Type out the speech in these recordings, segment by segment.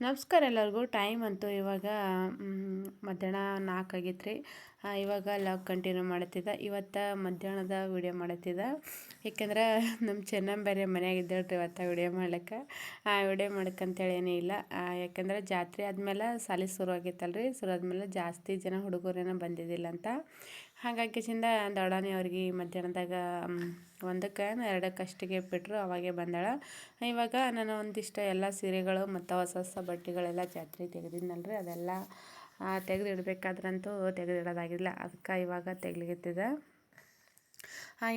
ನಮಸ್ಕಾರ ಎಲ್ಲರಿಗೂ. ಟೈಮ್ ಅಂತೂ ಇವಾಗ ಮಧ್ಯಾಹ್ನ ನಾಲ್ಕು ಆಗಿತ್ತು ರೀ ಇವಾಗ ಲಾಗ್ ಕಂಟಿನ್ಯೂ ಮಾಡತ್ತಿದ್ದ ಇವತ್ತು ಮಧ್ಯಾಹ್ನದ ವಿಡಿಯೋ ಮಾಡತ್ತಿದ್ದ ಏಕೆಂದ್ರೆ ನಮ್ಮ ಚೆನ್ನಮ್ಮ ಬೇರೆ ಮನ್ಯಾಗ ರೀ ಇವತ್ತು ವಿಡಿಯೋ ಮಾಡ್ಲಿಕ್ಕೆ. ಆ ವಿಡಿಯೋ ಮಾಡಕ್ಕಂತೇಳಿ ಏನೂ ಇಲ್ಲ. ಯಾಕಂದ್ರೆ ಜಾತ್ರೆ ಆದಮೇಲೆ ಸಾಲಿ ಶುರು ಆಗೈತಲ್ರಿ ಶುರು ಆದಮೇಲೆ ಜಾಸ್ತಿ ಜನ ಹುಡುಗರೇನೋ ಬಂದಿದ್ದಿಲ್ಲ ಅಂತ. ಹಾಗಾಗಿ ಚಿಂದ ದೊಡ್ಡಾನಿ ಅವ್ರಿಗೆ ಮಧ್ಯಾಹ್ನದಾಗ ಒಂದಕ್ಕೆ ಎರಡಕ್ಕೆ ಅಷ್ಟಿಗೆ ಬಿಟ್ಟರು ಅವಾಗೆ ಬಂದಾಳ. ಇವಾಗ ನಾನು ಒಂದಿಷ್ಟು ಎಲ್ಲ ಸೀರೆಗಳು ಮತ್ತು ಹೊಸ ಹೊಸ ಬಟ್ಟೆಗಳೆಲ್ಲ ಜಾತ್ರೆ ತೆಗೆದಿದ್ನಲ್ರಿ, ಅದೆಲ್ಲ ತೆಗೆದಿಡ್ಬೇಕಾದ್ರಂತೂ ತೆಗೆದಿಡೋದಾಗಿಲ್ಲ. ಅದಕ್ಕೆ ಇವಾಗ ತೆಗ್ಲಿಗತ್ತಿದೆ ಹಾಂ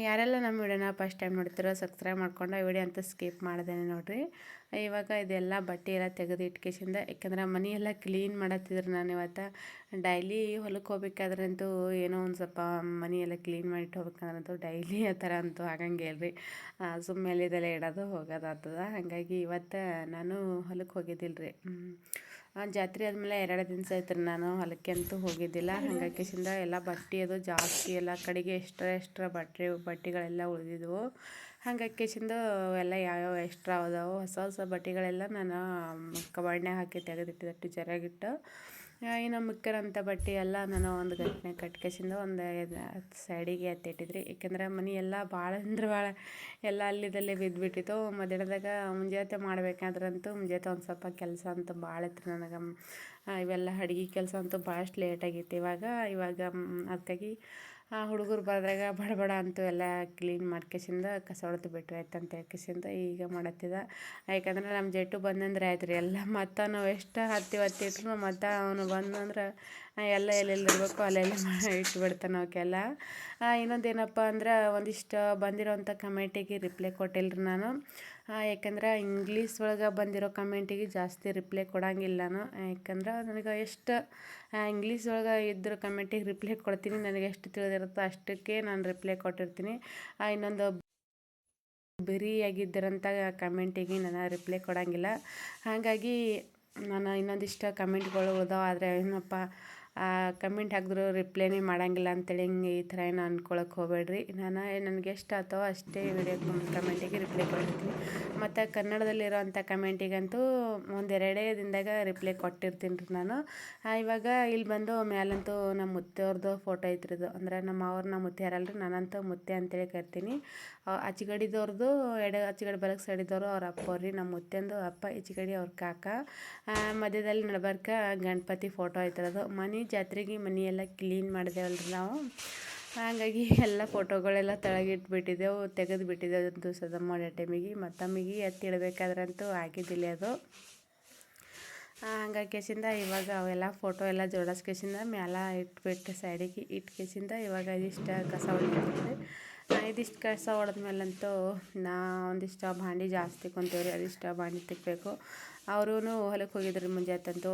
ಯಾರೆಲ್ಲ ನಮ್ಮ ವಿಡಿಯೋನ ಫಸ್ಟ್ ಟೈಮ್ ನೋಡ್ತಿರೋ ಸಬ್ಸ್ಕ್ರೈಬ್ ಮಾಡ್ಕೊಂಡು ವಿಡಿಯೋ ಅಂತ ಸ್ಕಿಪ್ ಮಾಡ್ದೇನೆ ನೋಡಿರಿ. ಇವಾಗ ಇದೆಲ್ಲ ಬಟ್ಟೆ ಎಲ್ಲ ತೆಗೆದು ಇಟ್ಕೇಶಿಂದ, ಯಾಕಂದ್ರೆ ಮನೆಯೆಲ್ಲ ಕ್ಲೀನ್ ಮಾಡತ್ತಿದ್ರು ನಾನು ಇವತ್ತು. ಡೈಲಿ ಹೊಲಕ್ಕೆ ಹೋಗ್ಬೇಕಾದ್ರಂತೂ ಏನೋ ಒಂದು ಸ್ವಲ್ಪ ಮನೆಯೆಲ್ಲ ಕ್ಲೀನ್ ಮಾಡಿಟ್ಟು ಹೋಗ್ಬೇಕಂದ್ರಂತೂ ಡೈಲಿ ಆ ಥರ ಅಂತೂ ಆಗಂಗೆ ಇಲ್ರಿ. ಸುಮ್ಮನೆ ಇದೆಲ್ಲ ಇಡೋದು ಹೋಗೋದಾಗ್ತದ. ಹಾಗಾಗಿ ಇವತ್ತು ನಾನು ಹೊಲಕ್ಕೆ ಹೋಗಿದ್ದಿಲ್ಲ ರೀ ಜಾತ್ರೆ ಆದಮೇಲೆ ಎರಡು ದಿನ ಆಯ್ತು ನಾನು ಹೊಲಕ್ಕೆ ಅಂತೂ ಹೋಗಿದ್ದಿಲ್ಲ. ಹಾಗಾಗಿ ಎಲ್ಲ ಬಟ್ಟೆ ಅದು ಜಾಸ್ತಿ ಎಲ್ಲ ಕಡೆಗೆ ಎಕ್ಸ್ಟ್ರಾ ಎಕ್ಸ್ಟ್ರಾ ಬಟ್ಟೆ, ಬಟ್ಟೆಗಳೆಲ್ಲ ಉಳಿದಿದ್ವು. ಹಂಗಾಕಿಸಿಂದು ಎಲ್ಲ ಯಾವ್ಯಾವ ಎಕ್ಸ್ಟ್ರಾ ಅದಾವು ಹೊಸ ಹೊಸ ಬಟ್ಟೆಗಳೆಲ್ಲ ನಾನು ಕಬಾಡ್ನ್ಯಾಗ ಹಾಕಿ ತೆಗೆದಿಟ್ಟಿದ್ದೆ ಟೀಚರಾಗಿಟ್ಟು ಇನ್ನು ಮಿಕ್ಕಿರೋಂಥ ಬಟ್ಟೆ ಎಲ್ಲ ನಾನು ಒಂದು ಗಟ್ಟನೆ ಕಟ್ಕೇಶಿಂದ ಒಂದು ಸೈಡಿಗೆ ಎತ್ತಿಟ್ಟಿದ್ರಿ ಏಕೆಂದ್ರೆ ಮನೆ ಎಲ್ಲ ಭಾಳ ಅಂದ್ರೆ ಭಾಳ ಎಲ್ಲ ಅಲ್ಲಿದಲ್ಲೇ ಬಿದ್ದುಬಿಟ್ಟಿತ್ತು ಮಧ್ಯಾಹ್ನದಾಗ ಮುಂಜಾತೆ ಮಾಡಬೇಕಾದ್ರಂತೂ ಮುಂಜಾತೆ ಒಂದು ಸ್ವಲ್ಪ ಕೆಲಸ ಅಂತೂ ಭಾಳ ಇತ್ತು ನನಗೆ. ಇವೆಲ್ಲ ಅಡ್ಗೆ ಕೆಲಸ ಅಂತೂ ಭಾಳಷ್ಟು ಲೇಟಾಗಿತ್ತು ಇವಾಗ. ಇವಾಗ ಅದಕ್ಕಾಗಿ ಆ ಹುಡುಗರು ಬರೆದಾಗ ಬಡ ಅಂತೂ ಎಲ್ಲ ಕ್ಲೀನ್ ಮಾಡ್ಕೇಸಿಂದ ಕಸ ಹೊಡೆದು ಬಿಟ್ರೆ ಆಯ್ತು ಅಂತ ಹೇಳ್ಕೇಸಿಂದ ಈಗ ಮಾಡತ್ತಿದ. ಯಾಕಂದ್ರೆ ನಮ್ಮ ಜೆಟ್ಟು ಬಂದಂದ್ರೆ ಆಯ್ತು ರೀ ಎಲ್ಲ ಮತ್ತು ನಾವು ಎಷ್ಟು ಹತ್ತಿ ಹತ್ತಿ ಇಟ್ರು ಮತ್ತು ಅವನು ಬಂದಂದ್ರೆ ಎಲ್ಲ ಎಲ್ಲೆಲ್ಲಿ ಇರಬೇಕು, ಅಲ್ಲೆಲ್ಲ ಇಟ್ಬಿಡ್ತಾನೆ ಅವಕ್ಕೆಲ್ಲ ಇನ್ನೊಂದು ಏನಪ್ಪ ಅಂದ್ರೆ ಒಂದಿಷ್ಟು ಬಂದಿರೋಂಥ ಕಮೆಂಟಿಗೆ ರಿಪ್ಲೈ ಕೊಟ್ಟಿಲ್ಲ ರೀ ನಾನು. ಯಾಕಂದ್ರೆ ಇಂಗ್ಲೀಷ್ ಒಳಗೆ ಬಂದಿರೋ ಕಮೆಂಟಿಗೆ ಜಾಸ್ತಿ ರಿಪ್ಲೈ ಕೊಡಂಗಿಲ್ಲ ನಾನು ಯಾಕಂದ್ರೆ ನನಗೆ ಎಷ್ಟು ಇಂಗ್ಲೀಷ್ ಒಳಗೆ ಇದ್ದರೂ ಕಮೆಂಟಿಗೆ ರಿಪ್ಲೈ ಕೊಡ್ತೀನಿ, ನನಗೆ ಎಷ್ಟು ತಿಳಿದಿರುತ್ತೋ ಅಷ್ಟಕ್ಕೆ ನಾನು ರಿಪ್ಲೈ ಕೊಟ್ಟಿರ್ತೀನಿ. ಇನ್ನೊಂದು ಬಿರಿಯಾಗಿದ್ದರಂಥ ಕಮೆಂಟಿಗೆ ನಾನು ರಿಪ್ಲೈ ಕೊಡೋಂಗಿಲ್ಲ. ಹಾಗಾಗಿ, ನಾನು ಇನ್ನೊಂದಿಷ್ಟು ಕಮೆಂಟ್ಗಳು ಉಳ್ದಾವ ಆದರೆ ಏನಪ್ಪ ಕಮೆಂಟ್ ಹಾಕಿದ್ರು, ರಿಪ್ಲೈನೇ ಮಾಡೋಂಗಿಲ್ಲ ಅಂತೇಳಿ ಹಿಂಗೆ ಈ ಥರ ಏನು ಅಂದ್ಕೊಳಕ್ಕೆ ಹೋಗಬೇಡ್ರಿ. ನಾನು ನನಗೆ ಎಷ್ಟು ಆಗ್ತವೋ ಅಷ್ಟೇ ವಿಡಿಯೋ ಕಮೆಂಟಿಗೆ ರಿಪ್ಲೈ ಕೊಡ್ತೀನಿ. ಮತ್ತು ಕನ್ನಡದಲ್ಲಿರೋವಂಥ ಕಮೆಂಟಿಗಂತೂ ಒಂದೆರಡೇ ದಿನದಾಗ ರಿಪ್ಲೈ ಕೊಟ್ಟಿರ್ತೀನಿ ರೀ ನಾನು. ಇವಾಗ ಇಲ್ಲಿ ಬಂದು ಮ್ಯಾಲಂತೂ ನಮ್ಮ ಮುತ್ತೆಯವ್ರದ್ದು ಫೋಟೋ ಐತ್ರಿದು. ಅಂದರೆ ನಮ್ಮ ಅವ್ರು ನಮ್ಮ ಮುತ್ತೆ ರೀ ನಾನಂತೂ ಮುತ್ತೆ ಅಂತೇಳಿ ಕರಿತೀನಿ. ಅಚ್ಚಗಡಿದವ್ರದ್ದು ಎಡ ಅಚ್ಚಗಡಿ ಬಲಕ್ಕೆ ಸೈಡಿದವರು ಅವ್ರ ಅಪ್ಪ ಅವ್ರಿ ನಮ್ಮ ಮುತ್ತೆಂದು ಅಪ್ಪ, ಈಚೆಗಡಿ ಅವ್ರ ಕಾಕ. ಮಧ್ಯದಲ್ಲಿ ನಡ್ಬಾರ್ಕ ಗಣಪತಿ ಫೋಟೋ ಐತಿರೋದು. ಮನೆ ಜಾತ್ರೆಗೆ ಮನೆಯೆಲ್ಲ ಕ್ಲೀನ್ ಮಾಡಿದೆವಲ್ರಿ ನಾವು. ಹಾಗಾಗಿ ಎಲ್ಲ ಫೋಟೋಗಳೆಲ್ಲ ತೆಳಗಿಟ್ಬಿಟ್ಟಿದ್ದೆವು ತೆಗೆದು ಬಿಟ್ಟಿದ್ದೆವು ದಿವಸದ ಮಾಡೋ ಟೈಮಿಗೆ. ಮತ್ತೊಮ್ಮಿಗೆ ಎತ್ತಿಡಬೇಕಾದ್ರಂತೂ ಆಗಿದ್ದಿಲ್ಲ ಅದು. ಹಂಗಾಕೇಸಿಂದ ಇವಾಗ ಅವೆಲ್ಲ ಫೋಟೋ ಎಲ್ಲ ಜೋಡಿಸ್ಕೇಸಿಂದ ಮ್ಯಾಲ ಇಟ್ಬಿಟ್ಟು ಸೈಡಿಗೆ ಇಟ್ಕೇಸಿಂದ ಇವಾಗ ಇದಿಷ್ಟು ಕಸ ಹೊಡಿತೀವಿ ಇದಿಷ್ಟು ಕಸ ಹೊಡೆದ್ಮೇಲಂತೂ ನಾ ಒಂದಿಷ್ಟು ಭಾಂಡಿ ಜಾಸ್ತಿ ಕುಂತೀವ್ರಿ, ಅದಿಷ್ಟು ಭಾಂಡಿ ತಿಕ್ಕಬೇಕು ಅವರೂ ಹೊಲಕ್ಕೆ ಹೋಗಿದ್ರು ಮುಂಜಾತಂತೂ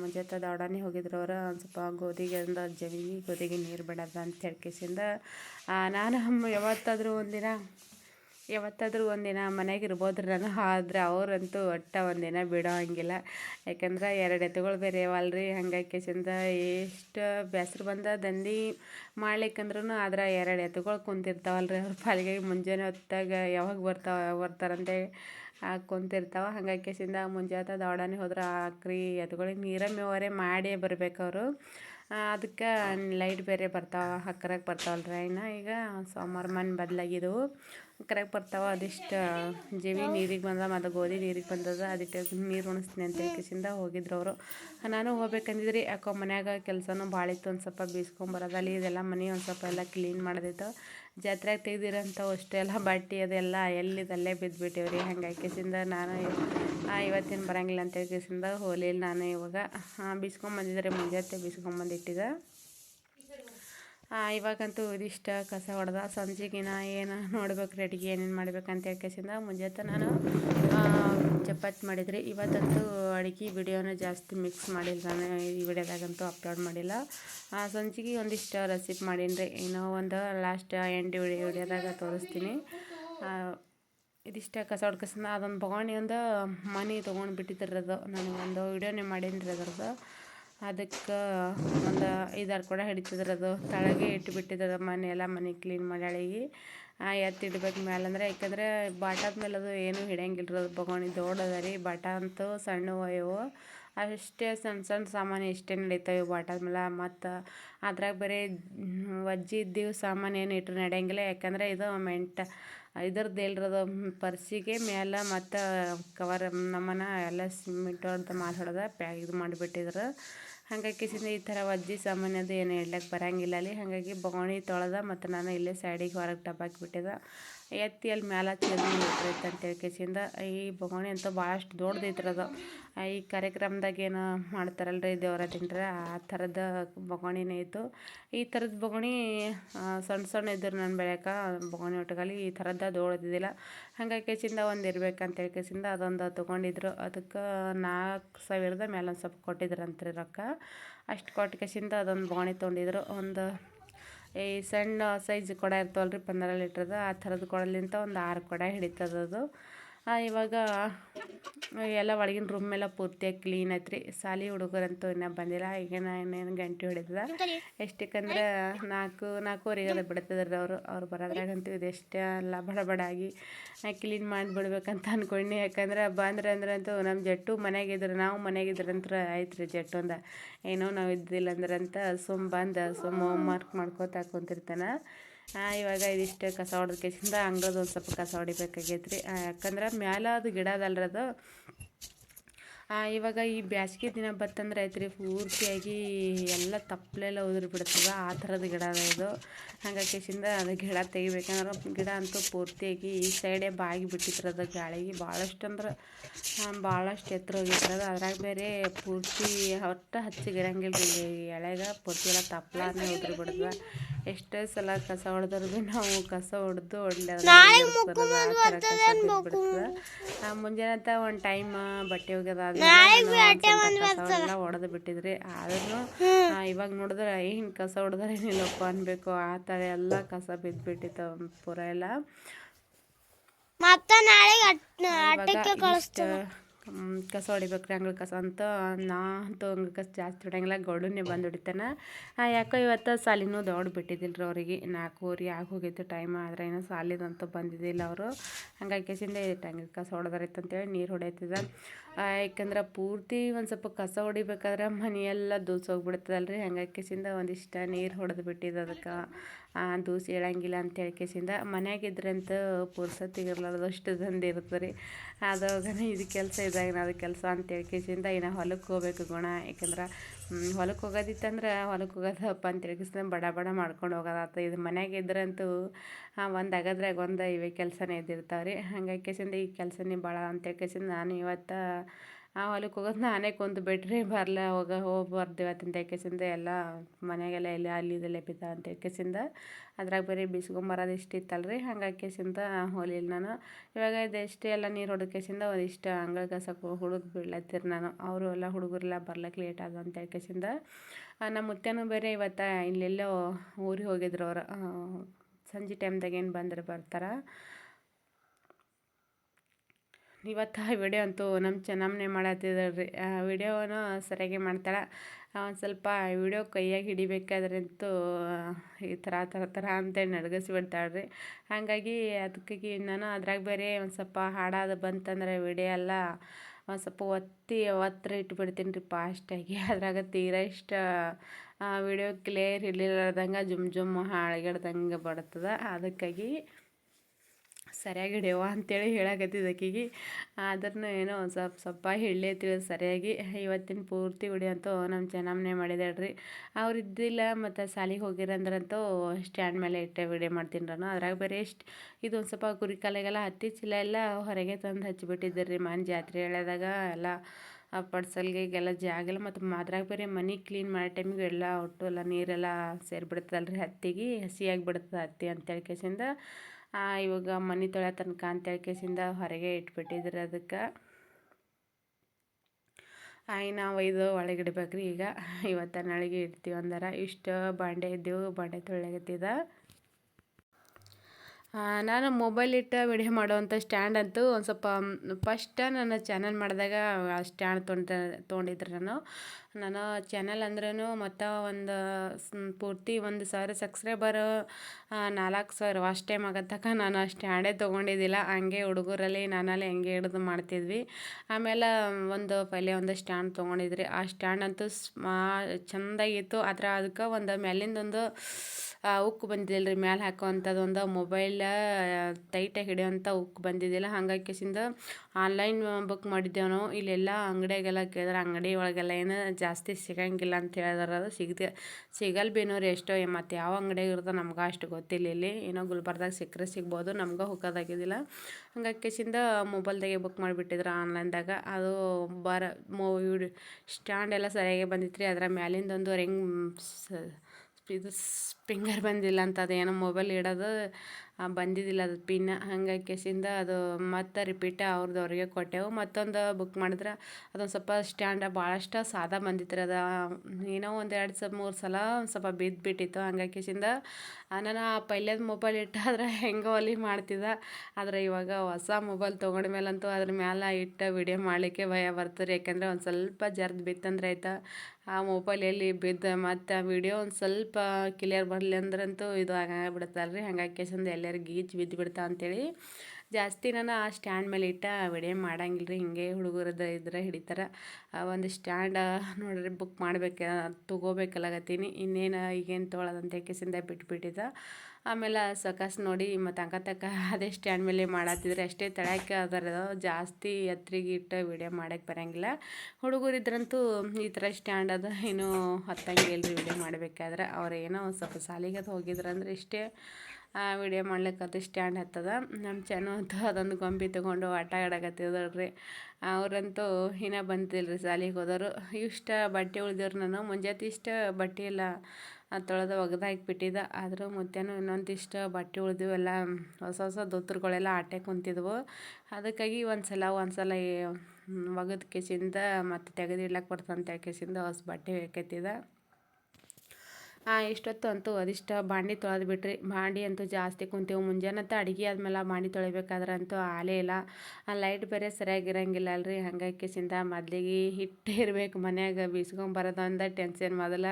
ಮುಂಜಾತ ದಾಡಾನೆ ಹೋಗಿದ್ರು ಅವರು. ಒಂದು ಸ್ವಲ್ಪ ಗೋಧಿಗೆ ಅಂದ್ರೆ ಜಮೀನಿ, ಗೋಧಿಗೆ ನೀರು ಬಿಡೋದ ಅಂತ ಹೇಳ್ಕೇಸಿಂದ ನಾನು ಯಾವತ್ತಾದರೂ ಒಂದಿನ ಯಾವತ್ತಾದರೂ ಒಂದಿನ ಮನೆಗೆ ಇರ್ಬೋದು ನಾನು. ಆದ್ರೆ ಅವರಂತೂ ಒಟ್ಟ ಒಂದಿನ ಬಿಡೋ ಹಂಗಿಲ್ಲ ಯಾಕಂದ್ರೆ ಎರಡು ಎತ್ತುಗಳು ಬೇರೆ ಅವಲ್ರಿ ಹಂಗಾಕೇಸಿಂದ ಎಷ್ಟು ಬೇಸ್ರು ಬಂದ ದಂದಿ ಮಾಡ್ಲಿಕ್ಕಂದ್ರೂ ಆದ್ರೆ ಎರಡು ಎತ್ತುಗಳು ಕುಂತಿರ್ತಾವಲ್ರಿ. ಅವ್ರ ಪಾಲಿಗೆ ಮುಂಜಾನೆ ಹೊತ್ತಾಗ ಯಾವಾಗ ಬರ್ತಾವ, ಬರ್ತಾರಂತೆ ಕುಂತಿರ್ತಾವೆ. ಹಂಗಾಕೇಸಿಂದ ಮುಂಜಾತ ದೌಡಾನೆ ಹೋದ್ರೆ ಆಕ್ರಿ ಎತ್ತುಗಳಿಗೆ ನೀರ ಮೇವರೆ ಮಾಡಿ ಬರ್ಬೇಕು ಅವರು. ಅದಕ್ಕೆ ಲೈಟ್ ಬೇರೆ ಬರ್ತಾವೆ ಹಕ್ಕರಾಗ ಬರ್ತಾವಲ್ರಿ ಇನ್ನು. ಈಗ ಸೋಮವಾರ ಮನೆ ಬದಲಾಗಿದ್ದವು ಕರೆಕ್ಟ್ ಬರ್ತಾವೆ, ಅದಿಷ್ಟು ಜೀವಿ ನೀರಿಗೆ ಬಂದ ಮತ್ತು ಗೋಧಿ ನೀರಿಗೆ ಬಂದದ ಅದಕ್ಕೆ ನೀರು ಉಣಿಸ್ತೀನಿ ಅಂತ ಕಿಸಿಂದ ಹೋಗಿದ್ರು ಅವರು. ನಾನು ಹೋಗ್ಬೇಕಂದಿದ್ರಿ, ಯಾಕೋ ಮನ್ಯಾಗ ಕೆಲಸನೂ ಭಾಳ ಇತ್ತು, ಒಂದು ಸ್ವಲ್ಪ ಬೀಸ್ಕೊಂಬರೋದಲ್ಲಿ ಇದೆಲ್ಲ ಮನೆ ಒಂದು ಸ್ವಲ್ಪ ಎಲ್ಲ ಕ್ಲೀನ್ ಮಾಡೋದಿತ್ತು. ಜಾತ್ರೆಗೆ ತೆಗ್ದಿರೋಂಥ ಅಷ್ಟು ಎಲ್ಲ ಬಟ್ಟೆ ಅದೆಲ್ಲ ಎಲ್ಲಿದಲ್ಲೇ ಬಿದ್ದುಬಿಟ್ಟಿವ್ರಿ ಹಂಗಾಗಿ ಕೇಸಿಂದ ನಾನು ಇವತ್ತಿನ ಬರೋಂಗಿಲ್ಲ ಅಂತ ಕೇಸಿಂದ ಹೋಲಿಲ್ಲ ನಾನು ಇವಾಗ ಬೀಸ್ಕೊಂಬಂದಿದ್ರೆ ಮುಂಜಾನೆ ಬೀಸ್ಕೊಂಬಂದಿಟ್ಟಿದ್ದೆ. ಇವಾಗಂತೂ ಇದಿಷ್ಟ ಕಸ ಹೊಡೆದ ಸಂಜೆಗಿನ ಏನು ನೋಡ್ಬೇಕು ರೆಡಿಗೆ ಏನೇನು ಅಂತ ಹೇಳ್ಕೇಸಿಂದ ಮುಂಜಾನೆ ನಾನು ಚಪಾತಿ ಮಾಡಿದ್ರಿ. ಇವತ್ತಂತೂ ಅಡುಗೆ ವಿಡಿಯೋನ ಜಾಸ್ತಿ ಮಿಕ್ಸ್ ಮಾಡಿಲ್ಲ ನಾನು, ಈ ವಿಡಿಯೋದಾಗಂತೂ ಅಪ್ಲೋಡ್ ಮಾಡಿಲ್ಲ. ಸಂಜೆಗೆ ಒಂದಿಷ್ಟು ರೆಸಿಪಿ ಮಾಡೀನಿ ಇನ್ನೂ ಒಂದು ಲಾಸ್ಟ್ ಎಂಡ್ ವಿಡಿಯೋ ವಿಡಿಯೋದಾಗ ತೋರಿಸ್ತೀನಿ. ಇದಿಷ್ಟ ಕಸ ಹೊಡ್ಕಸಿಂದ ಅದೊಂದು ಬೊಗಣಿ ಒಂದು ಮನೆ ತೊಗೊಂಡು ಬಿಟ್ಟಿದ್ರದು. ನನಗೆ ಒಂದು ವಿಡಿಯೋನೇ ಮಾಡೀನಿ ರೀ ಅದ್ರದ್ದು. ಅದಕ್ಕೆ ಒಂದು ಐದಾರು ಕೊಡ ಹಿಡಿತಿದ್ರು ಅದು. ತಳಗೆ ಇಟ್ಟು ಬಿಟ್ಟಿದ್ದದ ಮನೆ ಎಲ್ಲ, ಮನೆ ಕ್ಲೀನ್ ಮಾಡಿ ಎತ್ತಿಡ್ಬೇಕು ಎತ್ತಿ ಇಡ್ಬೇಕು ಮ್ಯಾಲಂದ್ರೆ, ಯಾಕಂದ್ರೆ ಬಾಟದ ಮೇಲೆ ಅದು ಏನು ಹಿಡಿಯಂಗಿಲ್ಲ ಅದು ಬಗೋಣಿ ದೊಡ್ಡದ ರೀ, ಬಾಟ ಅಂತೂ ಸಣ್ಣ ಇವು ಅಷ್ಟೇ ಸಣ್ಣ ಸಣ್ಣ ಸಾಮಾನು ಇಷ್ಟೇ ನಡೀತಾವೆ ಬಾಟದ ಮೇಲೆ ಮತ್ತು ಅದ್ರಾಗ ಬರೀ ವಜ್ಜಿ ಇದ್ದೀವಿ ಸಾಮಾನು ಏನು ಇಟ್ಟರೆ ನಡೆಯಂಗಿಲ್ಲ. ಯಾಕಂದ್ರೆ ಇದು ಮೆಂಟ, ಇದ್ರದ್ದು ಎಲ್ರದ ಪರ್ಸಿಗೆ ಮೇಲೆ ಮತ್ತು ಕವರ್ ನಮ್ಮನ ಎಲ್ಲ ಸಿಮೆಂಟ್ ಅಂತ ಹೊಡೆದ ಪ್ಯಾ ಇದು ಮಾಡಿಬಿಟ್ಟಿದ್ರು. ಹಾಗಾಗಿ ಈ ಥರ ವಜ್ಜಿ ಸಾಮಾನು ಅದು ಏನು ಹೇಳಕ್ಕೆ ಬರೋಂಗಿಲ್ಲ ಅಲ್ಲಿ. ಹಾಗಾಗಿ ಬೊಗಣಿ ತೊಳೆದ ಮತ್ತು ನಾನು ಇಲ್ಲೇ ಸೈಡಿಗೆ ಹೊರಗೆ ಟಬ್ಬಾಕಿಬಿಟ್ಟಿದ್ದೆ ಎತ್ತಿ ಅಲ್ಲಿ ಮ್ಯಾಲ ಚೇರ್ನ ಅಂತೇಳಿ ಅಂತ ಕೇಸಿಂದ ಈ ಬೊಗಣಿ ಅಂತ ಭಾಳಷ್ಟು ದೊಡ್ಡದೈತ್ರಿ ಅದು. ಈ ಕಾರ್ಯಕ್ರಮದಾಗ ಏನು ಮಾಡ್ತಾರಲ್ರಿ ದೇವರ ತಿಂಡ್ರೆ, ಆ ಥರದ ಬೊಗಣಿನೇ ಇತ್ತು. ಈ ಥರದ ಬೊಗಣಿ ಸಣ್ಣ ಸಣ್ಣ ಇದ್ರು ನನ್ನ ಬೆಳ್ಯಾಕ ಬೊಗಣಿ ಒಟ್ಟಗಲ್ಲಿ ಈ ಥರದ ದೊಡ್ಡದಿದ್ದಿಲ್ಲ ಹಂಗಾಗಿ ಕೇಸಿಂದ ಒಂದು ಇರ್ಬೇಕಂತ ಹೇಳಿ ಕೇಸಿಂದ ಅದೊಂದು ತೊಗೊಂಡಿದ್ರು. ಅದಕ್ಕೆ ನಾಲ್ಕು ಸಾವಿರದ ಮೇಲೆ ಒಂದು ಸ್ವಲ್ಪ ಕೊಟ್ಟಿದ್ರಂತ್ರಿ ರೊಕ್ಕ. ಅಷ್ಟು ಕೊಟ್ಟು ಕೇಸಿಂದ ಅದೊಂದು ಬೊಗಣಿ ತೊಗೊಂಡಿದ್ರು. ಒಂದು ಈ ಸಣ್ಣ ಸೈಜ್ ಕೊಡ ಇರ್ತವಲ್ಲ ರೀ ಪಂದ್ರ ಲೀಟ್ರದ್ದು ಆ ಥರದ್ದು ಕೊಡಲಿಂತ ಒಂದು ಆರು ಕೊಡ ಹಿಡಿತದದು. ಇವಾಗ ಎಲ್ಲ ಒಳಗಿನ ರೂಮ್ ಎಲ್ಲ ಪೂರ್ತಿಯಾಗಿ ಕ್ಲೀನ್ ಐತ್ರಿ. ಸಾಲಿ ಹುಡುಗರಂತೂ ಇನ್ನೂ ಬಂದಿಲ್ಲ. ಈಗ ಇನ್ನೇನು ಗಂಟೆ ಹೊಡಿತದ. ಎಷ್ಟಕ್ಕಂದ್ರೆ ನಾಲ್ಕು ನಾಲ್ಕೂವರೆಗೆ ಅದು ಬಿಡ್ತದ್ರಿ ಅವರು. ಅವ್ರು ಬರೋದ್ರಾಗಂತೂ ಬಡ ಬಡಾಗಿ ಕ್ಲೀನ್ ಮಾಡಿಬಿಡ್ಬೇಕಂತ ಅನ್ಕೊಂಡಿ. ಯಾಕಂದ್ರೆ ಬಂದ್ರೆ ಅಂದ್ರೆ ಅಂತೂ ನಮ್ಮ ಜಟ್ಟು ಮನೆಯಾಗಿದ್ರು, ನಾವು ಮನೆಯಾಗಿದ್ರಂತ್ರ ಆಯ್ತು ರೀ ಒಂದ ಏನೋ ನಾವು ಇದ್ದಿಲ್ಲ ಅಂದ್ರಂತ ಸುಮ್ಮ ಬಂದು ಸುಮ್ಮ ಹೋಮ್ ವರ್ಕ್ ಮಾಡ್ಕೋತಾ ಕುಂತಿರ್ತಾನೆ. ಇವಾಗ ಇದಿಷ್ಟು ಕಸ ಹೊಡೆದಕ್ಕಿಂತ ಅಂಗಳದ ಒಂದು ಸ್ವಲ್ಪ ಕಸ ಹೊಡಿಬೇಕಾಗೈತೆ ರೀ ಯಾಕಂದ್ರೆ ಮ್ಯಾಲ ಅದು ಗಿಡ ಅದಲ್ರಿ ಅದು. ಇವಾಗ ಈ ಬ್ಯಾಸ್ಗೆ ದಿನ ಬತ್ತಂದ್ರೆ ಐತ್ರಿ ಪೂರ್ತಿಯಾಗಿ ಎಲ್ಲ ತಪ್ಪಲೆಲ್ಲ ಉದುರಿ ಬಿಡ್ತದೆ. ಆ ಥರದ ಗಿಡ ಇದು. ಕೇಸಿಂದ ಅದು ಗಿಡ ತೆಗಿಬೇಕಂದ್ರೆ ಗಿಡ ಅಂತೂ ಪೂರ್ತಿಯಾಗಿ ಈ ಸೈಡೇ ಬಾಗಿ ಬಿಟ್ಟಿತ್ತು ಅದು ಗಾಳಿಗೆ. ಭಾಳಷ್ಟು ಅಂದ್ರೆ ಭಾಳಷ್ಟು ಎತ್ತರ ಹೋಗಿರ್ತದೆ ಅದ್ರಾಗ ಬೇರೆ ಪೂರ್ತಿ ಹೊಟ್ಟು ಹಚ್ಚಿಗಿರಂಗಿಲ್ಲ ರೀ ಎಳೆಗ ಪೂರ್ತಿ ಎಲ್ಲ ತಪ್ಪಲಾನೇ ಉದುರಿ ಬಿಡ್ತದೆ. ಎಷ್ಟೇ ಸಲ ಕಸ ಹೊಡೆದ್ರು ಭೀ ನಾವು ಕಸ ಹೊಡೆದು ಹೊಡ್ಲಿ ಮುಂಜಾನೆ ಒಂದು ಟೈಮ್ ಬಟ್ಟೆ ಒಗ್ಯದ ಹೊಡೆದು ಬಿಟ್ಟಿದ್ರಿ. ಆದ್ರೂ ಇವಾಗ ನೋಡಿದ್ರೆ ಏನು ಕಸ ಹೊಡೆದ್ರೆ ಏನಿಲ್ಲಪ್ಪ ಅನ್ಬೇಕು. ಆ ಥರ ಎಲ್ಲ ಕಸ ಬಿದ್ದುಬಿಟ್ಟಿತ್ತು ಪೂರ ಎಲ್ಲ. ಮತ್ತೆ ನಾಳೆ ಕಸ ಹೊಡಿಬೇಕು ರೀ ಅಂಗಳ ಕಸ ಅಂತ ನಾ ಅಂತೂ ಅಂಗಳ ಕಸ ಜಾಸ್ತಿ ಹೊಡೆಯಂಗಿಲ್ಲ, ಗೌಡನ್ನೇ ಬಂದು ಹೊಡಿತಾನೆ. ಯಾಕೋ ಇವತ್ತು ಸಾಲಿನೂ ದೊಡ್ಡ ಬಿಟ್ಟಿದ್ದಿಲ್ಲ ರೀ ಅವರಿಗೆ ನಾಲ್ಕೂವರೆ ಆಗಿ ಹೋಗಿದ್ದು ಟೈಮ್ ಆದರೆ ಏನೋ ಸಾಲಿದಂತೂ ಬಂದಿದ್ದಿಲ್ಲ ಅವರು. ಹಂಗಾಗಿ ಕೆಸಿಂದ ಅಂಗಳ ಕಸ ಹೊಡೆದ್ರೈತೆ ಅಂತೇಳಿ ನೀರು ಹೊಡೆಯತ್ತಿದ ಯಾಕಂದ್ರೆ ಪೂರ್ತಿ ಒಂದು ಸ್ವಲ್ಪ ಕಸ ಹೊಡಿಬೇಕಾದ್ರೆ ಮನೆಯೆಲ್ಲ ದೂಸ ಹೋಗ್ಬಿಡ್ತದಲ್ಲ ರೀ ಹಂಗಾಗಿ ಕೆಸಿಂದ ಒಂದಿಷ್ಟು ನೀರು ಹೊಡೆದು ಬಿಟ್ಟಿದ್ದು ಅದಕ್ಕೆ. ದೂಸಿ ಹೇಳಂಗಿಲ್ಲ ಅಂತ ಹೇಳ್ಕೇಸಿಂದ ಮನ್ಯಾಗಿದ್ರಂತ ಪುರ್ಸತ್ತಿಗಿರ್ಲಾರ್ದಷ್ಟು ದಂಧೆ ಇರ್ತದೆ ರೀ. ಅದಾಗ ಇದು ಕೆಲಸ ಇದಾಗ ಅದು ಕೆಲಸ ಅಂತ ಹೇಳ್ಕೇಸಿಂದ ಇನ್ನು ಹೊಲಕ್ಕೆ ಹೋಗ್ಬೇಕು ಗುಣ. ಯಾಕಂದ್ರೆ ಹೊಲಕ್ಕೆ ಹೋಗೋದಿತ್ತಂದ್ರೆ ಹೊಲಕ್ಕೆ ಹೋಗೋದಪ್ಪ ಅಂತ ಹೇಳ್ಕೇಸಿಂದ ಬಡ ಬಡ ಮಾಡ್ಕೊಂಡು ಹೋಗೋದಾತ. ಇದು ಮನ್ಯಾಗಿದ್ರಂತೂ ಒಂದು ಅಗದ್ರಾಗ ಒಂದು ಇವೇ ಕೆಲಸನೇ ಇದ್ದಿರ್ತಾವೆ ರೀ ಹಂಗಾಗಿ ಕೇಸಿಂದ ಈ ಕೆಲಸನೇ ಭಾಳ ಅಂತ ಹೇಳ್ಕೇಸಿಂದ ನಾನು ಇವತ್ತು ಆ ಹೊಲಕ್ಕೆ ಹೋಗೋದು ನಾನೇ ಕುಂತು ಬಿಟ್ರಿ ಬರಲ, ಹೋಗ ಹೋಗ್ಬಾರ್ದು ಇವತ್ತಿಂದ ಯಾಕೆಸಿಂದ ಕೇಸಿಂದ ಎಲ್ಲ ಮನೆಗೆಲ್ಲ ಎಲ್ಲ ಅಲ್ಲಿ ಇದೆಲ್ಲ ಬಿದ್ದ ಅಂತ ಯಾಕೆಸಿಂದ ಅದ್ರಾಗ ಬರೀ ಬಿಸ್ಕೊಂಬರೋದು ಇಷ್ಟು ಇತ್ತಲ್ರಿ ರೀ ಹಂಗಾಗಿ ಕೇಸಿಂದ ಹೋಲಿಲ್ಲ ನಾನು. ಇವಾಗ ಇದೆಷ್ಟು ಎಲ್ಲ ನೀರು ಹೊಡೆದ ಕೇಸಿಂದ ಒಂದಿಷ್ಟು ಅಂಗಳ ಕಸಕ್ಕೆ ಹುಡುಗ ಬೀಳತ್ತೀರಿ ನಾನು. ಅವರು ಎಲ್ಲ ಹುಡುಗರೆಲ್ಲ ಬರ್ಲಕ್ಕೆ ಲೇಟ್ ಆದ ಅಂತ ಯಾಕೆಸಿಂದ ನಮ್ಮ ಮುತ್ತೆನೂ ಬೇರೆ ಇವತ್ತು ಇಲ್ಲೆಲ್ಲೋ ಊರಿಗೆ ಹೋಗಿದ್ರು ಅವ್ರು. ಸಂಜೆ ಟೈಮ್ದಾಗ ಏನು ಬಂದ್ರೆ ಬರ್ತಾರೆ. ಇವತ್ತು ಆ ವಿಡಿಯೋ ಅಂತೂ ನಮ್ಮ ಚೆನ್ನಮ್ಮನೇ ಮಾಡತ್ತಿದ್ದಾಳ್ರಿ. ಆ ವಿಡಿಯೋನು ಸರಿಯಾಗಿ ಮಾಡ್ತಾಳೆ. ಒಂದು ಸ್ವಲ್ಪ ವಿಡಿಯೋ ಕೈಯಾಗಿ ಹಿಡಿಬೇಕಾದ್ರಂತೂ ಈ ಥರ ಥರ ಥರ ಅಂತೇಳಿ ನಡ್ಗಿಸಿ ಬಿಡ್ತಾಳೆ ರೀ ಹಾಗಾಗಿ ಅದಕ್ಕಾಗಿ ನಾನು ಅದ್ರಾಗ ಬೇರೆ ಒಂದು ಸ್ವಲ್ಪ ಹಾಡೋದು ಬಂತಂದ್ರೆ ವಿಡಿಯೋ ಎಲ್ಲ ಒಂದು ಸ್ವಲ್ಪ ಒತ್ತಿ, ಒತ್ತರ ಇಟ್ಬಿಡ್ತೀನಿ ರೀ ಫಾಸ್ಟಾಗಿ ಅದ್ರಾಗ ತೀರಾ ಇಷ್ಟ ವಿಡಿಯೋ ಕ್ಲಿಯರ್ ಇರಲಿಲ್ಲದಂಗೆ ಜುಮ್ ಜುಮ್ ಹಾಳ್ಗೆಡ್ದಂಗೆ ಬರ್ತದೆ ಅದಕ್ಕಾಗಿ ಸರಿಯಾಗಿ ಹಿಡಿಯವ ಅಂತೇಳಿ ಹೇಳಕತ್ತಿದ್ದು ಆಕಿಗೆ ಆದ್ರೂ ಏನೋ ಒಂದು ಸ್ವಲ್ಪ ಸ್ವಲ್ಪ ಹೇಳಲೇತಿಲ್ಲ ಸರಿಯಾಗಿ, ಇವತ್ತಿನ ಪೂರ್ತಿ ಅಂತೂ ನಮ್ಮ ಚೆನ್ನಮ್ಮನೆ ಮಾಡಿದಾಳ್ರಿ. ಅವ್ರು ಇದ್ದಿಲ್ಲ ಮತ್ತು ಸಾಲಿಗೆ ಹೋಗಿರಂದ್ರಂತೂ ಸ್ಟ್ಯಾಂಡ್ ಮೇಲೆ ಇಟ್ಟೆ ವಿಡಿಯೋ ಮಾಡ್ತೀನಿ ನಾನು. ಅದ್ರಾಗ ಬೇರೆ ಎಷ್ಟು, ಇದು ಒಂದು ಸ್ವಲ್ಪ ಕುರಿ ಕಾಲಿಗೆಲ್ಲ ಹತ್ತಿ ಚೀಲ ಎಲ್ಲ ಹೊರಗೆ ತಂದು ಹಚ್ಚಿಬಿಟ್ಟಿದ್ದೆ ರೀ ಮನೆ ಜಾತ್ರೆ ಹೇಳಿದಾಗ ಎಲ್ಲ. ಆ ಪಡ್ಸಲ್ಗೆಲ್ಲ ಜಾಗಲ್ಲ ಮತ್ತು ಅದ್ರಾಗ ಬೇರೆ ಮನೆ ಕ್ಲೀನ್ ಮಾಡೋ ಟೈಮಿಗೆ ಎಲ್ಲ ಒಟ್ಟು ಎಲ್ಲ ನೀರೆಲ್ಲ ಸೇರಿಬಿಡ್ತದಲ್ಲ ರೀ ಹತ್ತಿಗೆ, ಹಸಿಯಾಗಿ ಬಿಡ್ತದೆ ಹತ್ತಿ ಅಂತೇಳಿ ಕೇಸಿಂದ. ಇವಾಗ ಮನೆ ತೊಳೆ ತನಕ ಅಂತೇಳಿ ಕೇಸಿಂದ ಹೊರಗೆ ಇಟ್ಬಿಟ್ಟಿದ್ರೆ ಅದಕ್ಕೆ. ನಾವು ಇದು ಒಳಗಿಡ್ಬೇಕ್ರಿ ಈಗ. ಇವತ್ತು ನಾಳೆಗೆ ಇಡ್ತೀವಿ ಅಂದ್ರೆ. ಇಷ್ಟು ಬಾಂಡೆ ಇದ್ದೆವು, ಬಾಂಡೆ ತೊಳೆಗತ್ತಿದ ನಾನು ಮೊಬೈಲ್ ಇಟ್ಟು ವಿಡಿಯೋ ಮಾಡುವಂಥ ಸ್ಟ್ಯಾಂಡ್ ಅಂತೂ ಒಂದು ಸ್ವಲ್ಪ ಫಸ್ಟ್ ನನ್ನ ಚಾನಲ್ ಮಾಡಿದಾಗ ಸ್ಟ್ಯಾಂಡ್ ತೊಗೊಂಡ ತೊಗೊಂಡಿದ್ರೆ ನಾನು. ನಾನು ಚಾನಲ್ ಅಂದ್ರೂ ಮತ್ತು ಒಂದು ಪೂರ್ತಿ ಒಂದು ಸಾವಿರ ಸಬ್ಸ್ಕ್ರೈಬರ್ ನಾಲ್ಕು ಸಾವಿರ. ಅಷ್ಟು ಟೈಮ್ ನಾನು ಅಷ್ಟು ಸ್ಟ್ಯಾಂಡೇ ತೊಗೊಂಡಿದ್ದಿಲ್ಲ. ಹಂಗೆ ಹುಡುಗರಲ್ಲಿ ನಾನಲ್ಲಿ ಹೆಂಗೆ ಹಿಡಿದು ಮಾಡ್ತಿದ್ವಿ. ಆಮೇಲೆ ಒಂದು ಪೈಲೆ ಒಂದು ಸ್ಟ್ಯಾಂಡ್ ತೊಗೊಂಡಿದ್ರಿ. ಆ ಸ್ಟ್ಯಾಂಡ್ ಅಂತೂ ಸ್ಮಾ ಚೆಂದಾಗಿತ್ತು. ಆದ್ರೆ ಅದಕ್ಕೆ ಒಂದು ಮೇಲಿಂದೊಂದು ಉಕ್ಕು ಬಂದಿದ್ದಿಲ್ಲ ರೀ ಮ್ಯಾಲೆ ಹಾಕೋವಂಥದ್ದು ಒಂದು ಮೊಬೈಲ್ ಟೈಟಾಗಿ ಹಿಡಿಯೋಂಥ ಉಕ್ಕು ಬಂದಿದ್ದಿಲ್ಲ. ಹಂಗಾಗಿ ಕಿಸಿಂದ ಆನ್ಲೈನ್ ಬುಕ್ ಮಾಡಿದ್ದೆವು ನಾವು ಇಲ್ಲೆಲ್ಲ ಅಂಗಡಿಯಾಗೆಲ್ಲ ಕೇಳಿದ್ರೆ ಅಂಗಡಿ ಒಳಗೆಲ್ಲ ಏನು ಜಾಸ್ತಿ ಸಿಗಂಗಿಲ್ಲ ಅಂತ ಹೇಳಿದಾರೆ. ಅದು ಸಿಗದೆ, ಸಿಗಲ್ ಬೇನೋರು ಎಷ್ಟೋ ಮತ್ತು ಯಾವ ಅಂಗಡಿಯಾಗ ಇರ್ತೋ ನಮ್ಗೆ ಅಷ್ಟು ಗೊತ್ತಿಲ್ಲ ಇಲ್ಲಿ. ಏನೋ ಗುಲ್ಬರ್ದಾಗ ಸಿಕ್ಕರೆ ಸಿಗ್ಬೋದು, ನಮ್ಗೆ ಹುಕ್ಕೋದಾಗಿದ್ದಿಲ್ಲ. ಹಂಗಾಗಿ ಕಿಸಿಂದ ಮೊಬೈಲ್ದಾಗೆ ಬುಕ್ ಮಾಡಿಬಿಟ್ಟಿದ್ರು ಆನ್ಲೈನ್ದಾಗ. ಅದು ಬರ, ಮೊ ಸ್ಟ್ಯಾಂಡ್ ಎಲ್ಲ ಸರಿಯಾಗಿ ಬಂದಿತ್ತು ರೀ ಅದರ ಮ್ಯಾಲಿಂದೊಂದು ರಿಂಗ್ ಇದು, ಸ್ಪಿಂಗರ್ ಬಂದಿಲ್ಲ ಅಂತ ಅದೇನೋ ಮೊಬೈಲ್ ಇಡೋದು ಬಂದಿದ್ದಿಲ್ಲ ಅದು ಪಿನ್. ಹಂಗಾಗಿ ಕೇಸಿಂದ ಅದು ಮತ್ತೆ ರಿಪೀಟ್ ಅವ್ರದ್ದು ಅವ್ರಿಗೆ ಕೊಟ್ಟೆವು. ಮತ್ತೊಂದು ಬುಕ್ ಮಾಡಿದ್ರೆ ಅದೊಂದು ಸ್ವಲ್ಪ ಸ್ಟ್ಯಾಂಡ ಭಾಳಷ್ಟು ಸಾದ ಬಂದಿತ್ತು ರೀ ಅದು. ಏನೋ ಒಂದು ಎರಡು ಸ, ಮೂರು ಸಲ ಒಂದು ಸ್ವಲ್ಪ ಬಿದ್ದು ಬಿಟ್ಟಿತ್ತು. ಕೇಸಿಂದ ನಾನು ಆ ಪೈಲ್ಯದ ಮೊಬೈಲ್ ಇಟ್ಟಾದ್ರೆ ಹೆಂಗೋ ಒಲಿ ಮಾಡ್ತಿದ್ದ. ಆದರೆ ಇವಾಗ ಹೊಸ ಮೊಬೈಲ್ ತೊಗೊಂಡ ಮೇಲಂತೂ ಅದ್ರ ಮ್ಯಾಲೆ ಇಟ್ಟು ವಿಡಿಯೋ ಮಾಡಲಿಕ್ಕೆ ಭಯ ಬರ್ತದೆ ಯಾಕೆಂದರೆ ಒಂದು ಸ್ವಲ್ಪ ಜರ್ದು ಬಿತ್ತಂದ್ರೆ ಆಯ್ತಾ. ಆ ಮೊಬೈಲ್ ಎಲ್ಲಿ ಬಿದ್ದು ಮತ್ತು ಆ ವಿಡಿಯೋ ಒಂದು ಸ್ವಲ್ಪ ಕ್ಲಿಯರ್ ಬರಲಿ ಅಂದ್ರಂತೂ ಇದು ಆಗಿಬಿಡುತ್ತಲ್ಲ ರೀ ಹಂಗಾಗಿ ಕೇಸಂದು ಎಲ್ಲರೂ ಗೀಜ್ ಬಿದ್ದು ಬಿಡ್ತಾ ಅಂತೇಳಿ ಜಾಸ್ತಿ ನಾನು ಆ ಸ್ಟ್ಯಾಂಡ್ ಮೇಲೆ ಇಟ್ಟ ವಿಡಿಯೋ ಮಾಡಂಗಿಲ್ಲ ರೀ. ಹಿಂಗೆ ಹುಡುಗರದ್ದು ಇದ್ರೆ ಹಿಡಿತಾರೆ. ಒಂದು ಸ್ಟ್ಯಾಂಡ್ ನೋಡ್ರಿ ಬುಕ್ ಮಾಡ್ಬೇಕು ತೊಗೋಬೇಕಲ್ಲಾಗತ್ತೀನಿ ಇನ್ನೇನು ಈಗೇನು ತೊಗೊಳದಂತ ಕೇಸಿಂದ ಬಿಟ್ಬಿಟ್ಟಿದ್ದ ಆಮೇಲೆ ಸಕಾಸ್ ನೋಡಿ ಮತ್ತು ಅಂಕ ತಕ್ಕ ಅದೇ ಸ್ಟ್ಯಾಂಡ್ ಮೇಲೆ ಮಾಡತ್ತಿದ್ರೆ ಅಷ್ಟೇ ತಳಕ್ಕೆ ಅದರ ಜಾಸ್ತಿ ಎತ್ತರಿಗೆ ಇಟ್ಟು ವಿಡಿಯೋ ಮಾಡಕ್ಕೆ ಬರೋಂಗಿಲ್ಲ. ಹುಡುಗರಿದ್ರಂತೂ ಈ ಥರ ಸ್ಟ್ಯಾಂಡ್ ಅದು ಏನೂ ಹತ್ತಂಗಿಲ್ಲ ರೀ ವಿಡಿಯೋ ಮಾಡಬೇಕಾದ್ರೆ. ಅವ್ರು ಏನೋ ಸ್ವಲ್ಪ ಸಾಲಿಗೆ ಅದು ಹೋಗಿದ್ರಂದ್ರೆ ಇಷ್ಟೇ ವಿಡಿಯೋ ಮಾಡ್ಲಿಕ್ಕೆ ಸ್ಟ್ಯಾಂಡ್ ಹತ್ತದ. ನಮ್ಮ ಚೆನ್ನ ಅಂತೂ ಅದೊಂದು ಗೊಂಬೆ ತೊಗೊಂಡು ಆಟ ಆಡಕತ್ತಿದ್ರಿ ಅವರಂತೂ ಇನ್ನೂ ರೀ ಸಾಲಿಗೆ ಹೋದವರು. ಇಷ್ಟ ಬಟ್ಟೆ ಉಳಿದವ್ರು ನಾನು. ಮುಂಜಾತಿ ಇಷ್ಟ ಬಟ್ಟೆ ಎಲ್ಲ ತೊಳೆದು ಒಗ್ದು ಬಿಟ್ಟಿದ್ದ ಆದರೂ ಮಧ್ಯಾಹ್ನ ಇನ್ನೊಂದಿಷ್ಟು ಬಟ್ಟೆ ಉಳಿದಿವೆಲ್ಲ ಹೊಸ ಹೊಸ ದೋತ್ರಗಳೆಲ್ಲ ಆಟೆ ಕುಂತಿದ್ವು. ಅದಕ್ಕಾಗಿ ಒಂದು ಸಲ ಒಂದು ಸಲ ಒಗದ ಕೆಸಿಂದ ಮತ್ತು ತೆಗೆದಿಡ್ಲಕ್ಕೆ ಬರ್ತಂತ ಕೆಸಿಂದ ಹೊಸ ಬಟ್ಟೆ ಬೇಕೈತಿದ ಇಷ್ಟೊತ್ತು ಅಂತೂ ಅದಿಷ್ಟ ಬಾಂಡಿ ತೊಳೆದು ಬಿಟ್ರಿ. ಬಾಂಡಿ ಅಂತೂ ಜಾಸ್ತಿ ಕುಂತೇವು. ಮುಂಜಾನೆ ಅಂತ ಅಡುಗೆ ಆದ್ಮೇಲೆ ಬಾಂಡಿ ತೊಳಿಬೇಕಾದ್ರೆ ಅಂತೂ ಆಲೇ ಇಲ್ಲ. ಆ ಲೈಟ್ ಬೇರೆ ಸರಿಯಾಗಿರಂಗಿಲ್ಲ ಅಲ್ರಿ. ಹಂಗಾಗಿ ಕಿಸಿಂದ ಮೊದ್ಲಿಗೆ ಹಿಟ್ಟು ಇರಬೇಕು. ಮನ್ಯಾಗ ಬೀಸ್ಕೊಂಬರೋದು ಅಂದ ಟೆನ್ಷನ್ ಮೊದಲ.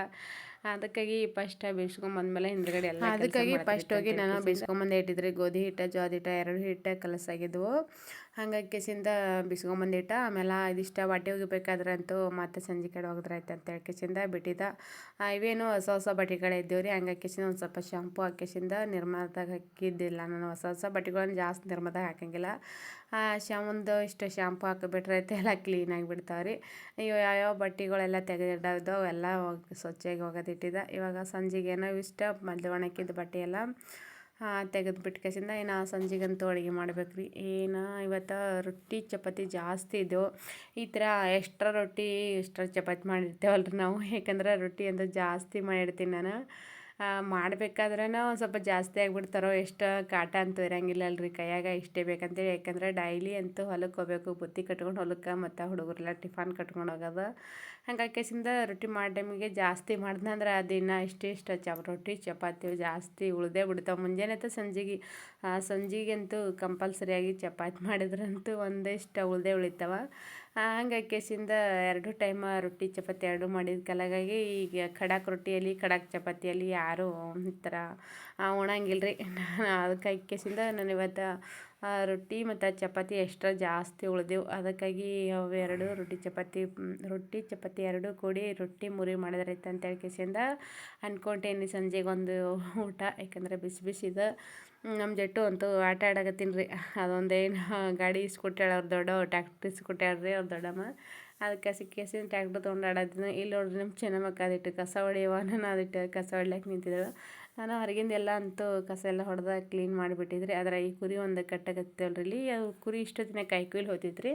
ಅದಕ್ಕಾಗಿ ಫಸ್ಟ್ ಬೀಸ್ಕೊಂಬಂದ್ಮೇಲೆ ಹಿಂದ್ಗಡೆ ಎಲ್ಲ ಅದಕ್ಕಾಗಿ ಫಸ್ಟ್ ಹೋಗಿ ನಾನು ಬೀಸ್ಕೊಂಬಂದು ಇಟ್ಟಿದ್ರಿ. ಗೋಧಿ ಹಿಟ್ಟ ಜೋದಿ ಹಿಟ್ಟ ಎರಡು ಹಿಟ್ಟ ಕಲಸಾಗಿದ್ವು. ಹಂಗಾಗಿ ಕೆಸಿಂದ ಬಿಸ್ಕೊಂಬಂದಿಟ್ಟ ಆಮೇಲೆ ಇದಿಷ್ಟ ಬಟ್ಟೆ ಒಗಿಬೇಕಾದ್ರೆ ಅಂತೂ ಮತ್ತೆ ಸಂಜೆ ಕಡೆ ಹೋಗಿದ್ರೆ ಆಯ್ತು ಅಂತ ಹೇಳಿ ಕೆಸಿಂದ ಬಿಟ್ಟಿದ್ದ ಇವೇನು ಹೊಸ ಹೊಸ ಬಟ್ಟೆಗಳು ರೀ ಹಂಗಾಗಿ ಕೆಸಿಂದ ಒಂದು ಸ್ವಲ್ಪ ಶಾಂಪು ಹಾಕಿಸಿಂದ ನಿರ್ಮಾದಾಗ ಹಾಕಿದ್ದಿಲ್ಲ. ನಾನು ಹೊಸ ಹೊಸ ಬಟ್ಟೆಗಳನ್ನು ಜಾಸ್ತಿ ನಿರ್ಮಾದಾಗ ಹಾಕಂಗಿಲ್ಲ. ಒಂದು ಇಷ್ಟು ಶಾಂಪು ಹಾಕಿಬಿಟ್ರೆ ಆಯ್ತು ಎಲ್ಲ ಕ್ಲೀನಾಗಿ ಬಿಡ್ತಾವೆ ರೀ ಇವು ಯಾವ್ಯಾವ ಬಟ್ಟೆಗಳೆಲ್ಲ ತೆಗೆದಿಡೋದು ಅವೆಲ್ಲ ಸ್ವಚ್ಛವಾಗಿ ಹೋಗೋದಿಟ್ಟಿದ್ದ ಇವಾಗ ಸಂಜೆಗೇನೋ ಇಷ್ಟ ಮದುವೆ ಒಣಗಿದ ಬಟ್ಟೆ ಎಲ್ಲ ತೆಗೆದು ಕೇಸಿಂದ ಏನು ಸಂಜೆಗಂತೂ ಅಡುಗೆ ಮಾಡ್ಬೇಕು ರೀ ಏನು ಇವತ್ತು ರೊಟ್ಟಿ ಚಪಾತಿ ಜಾಸ್ತಿ ಇದ್ದವು ಈ ಥರ ಎಕ್ಸ್ಟ್ರಾ ರೊಟ್ಟಿ, ಎಕ್ಸ್ಟ್ರಾ ಚಪಾತಿ ಮಾಡಿರ್ತೇವಲ್ಲ ರೀ ನಾವು. ಯಾಕಂದ್ರೆ ರೊಟ್ಟಿ ಅಂತ ಜಾಸ್ತಿ ಮಾಡಿರ್ತೀನಿ ನಾನು. ಮಾಡ್ಬೇಕಾದ್ರೆ ಒಂದು ಸ್ವಲ್ಪ ಜಾಸ್ತಿ ಆಗಿಬಿಡ್ತಾರೋ ಎಷ್ಟು ಕಾಟ ಅಂತೂ ಇರೋಂಗಿಲ್ಲ ಅಲ್ರಿ ಕೈಯಾಗ ಇಷ್ಟೇ ಬೇಕಂತೇಳಿ. ಯಾಕಂದ್ರೆ ಡೈಲಿ ಅಂತೂ ಹೊಲಕ್ಕೆ ಹೋಗ್ಬೇಕು, ಬುತ್ತಿ ಕಟ್ಕೊಂಡು ಹೊಲಕ್ಕೆ ಮತ್ತು ಹುಡುಗರೆಲ್ಲ ಟಿಫಾನ್ ಕಟ್ಕೊಂಡು ಹೋಗೋದು. ಹಂಗಾಗಿ ಕೇಸಿಂದ ರೊಟ್ಟಿ ಮಾಡೋ ಟೈಮಿಗೆ ಜಾಸ್ತಿ ಮಾಡ್ದಂದ್ರೆ ದಿನ ಇಷ್ಟು ಇಷ್ಟು ಚಪ್ ರೊಟ್ಟಿ, ಚಪಾತಿ ಜಾಸ್ತಿ ಉಳ್ದೇ ಬಿಡ್ತಾವೆ. ಮುಂಜಾನೆ ಅಥವಾ ಸಂಜೆಗೆ ಸಂಜೆಗಂತೂ ಕಂಪಲ್ಸರಿಯಾಗಿ ಚಪಾತಿ ಮಾಡಿದ್ರಂತೂ ಒಂದಿಷ್ಟು ಉಳ್ದೇ ಉಳಿತಾವ. ಹಂಗಾಗಿ ಕೇಸಿಂದ ಎರಡು ಟೈಮ ರೊಟ್ಟಿ ಚಪಾತಿ ಎರಡು ಮಾಡಿದ ಕಲಾಗಾಗಿ ಈಗ ಖಡಕ್ ರೊಟ್ಟಿಯಲ್ಲಿ, ಖಡಕ್ ಚಪಾತಿಯಲ್ಲಿ ಯಾರೂ ಈ ಥರ ಉಣಂಗಿಲ್ಲ ರೀ ಅದಕ್ಕೆ ಕೇಸಿಂದ ನಾನು ಇವತ್ತು ರೊಟ್ಟಿ ಮತ್ತು ಚಪಾತಿ ಎಕ್ಸ್ಟ್ರಾ ಜಾಸ್ತಿ ಉಳ್ದೆವು. ಅದಕ್ಕಾಗಿ ಅವು ಎರಡು ರೊಟ್ಟಿ ಚಪಾತಿ ರೊಟ್ಟಿ ಚಪಾತಿ ಎರಡು ಕೂಡಿ ರೊಟ್ಟಿ ಮುರಿ ಮಾಡಿದ್ರೈತೆ ಅಂತೇಳಿ ಕೇಸಿಂದ ಅಂದ್ಕೊಂಡೇನಿ ಸಂಜೆಗೆ ಒಂದು ಊಟ. ಯಾಕಂದರೆ ಬಿಸಿ ಬಿಸಿದು ನಮ್ಮ ಜಟ್ಟು ಅಂತೂ ಆಟ ಆಡಕತ್ತೀನಿ ರೀ. ಅದೊಂದೇನು ಗಾಡಿ ಇಸ್ಕೊಟ್ಟಾಳ ಅವ್ರ ದೊಡ್ಡ ಟ್ಯಾಕ್ಟ್ರಿ ಇಸ್ಕೊಟ್ಟಾಳ್ರಿ ಅವ್ರ ದೊಡ್ಡಮ್ಮ. ಅದಕ್ಕೆ ಸಿಕ್ಕೇಸಿನ ಟ್ಯಾಕ್ಟ್ರ್ ತೊಗೊಂಡು ಆಡೋದನ್ನ ಇಲ್ಲಿ ನೋಡ್ರಿ ನಮ್ಮ ಚೆನ್ನಮ್ಮಕ್ಕ ಅದಿಟ್ಟು ಕಸ ಹೊಡೆಯುವ ನಾನು ಅದಿಟ್ಟು ಕಸ ಹೊಡ್ಲಿಕ್ಕೆ ನಿಂತಿದ್ದಳು. ನಾನು ಹೊರಗಿಂದೆಲ್ಲ ಅಂತೂ ಕಸ ಎಲ್ಲ ಹೊಡೆದ ಕ್ಲೀನ್ ಮಾಡಿಬಿಟ್ಟಿದ್ರಿ. ಆದರೆ ಈ ಕುರಿ ಒಂದು ಕಟ್ಟಾಗತ್ತಲ್ರಿ ಕುರಿ ಇಷ್ಟು ದಿನ ಕೈಕೂಲಿ ಹೋತಿದ್ರಿ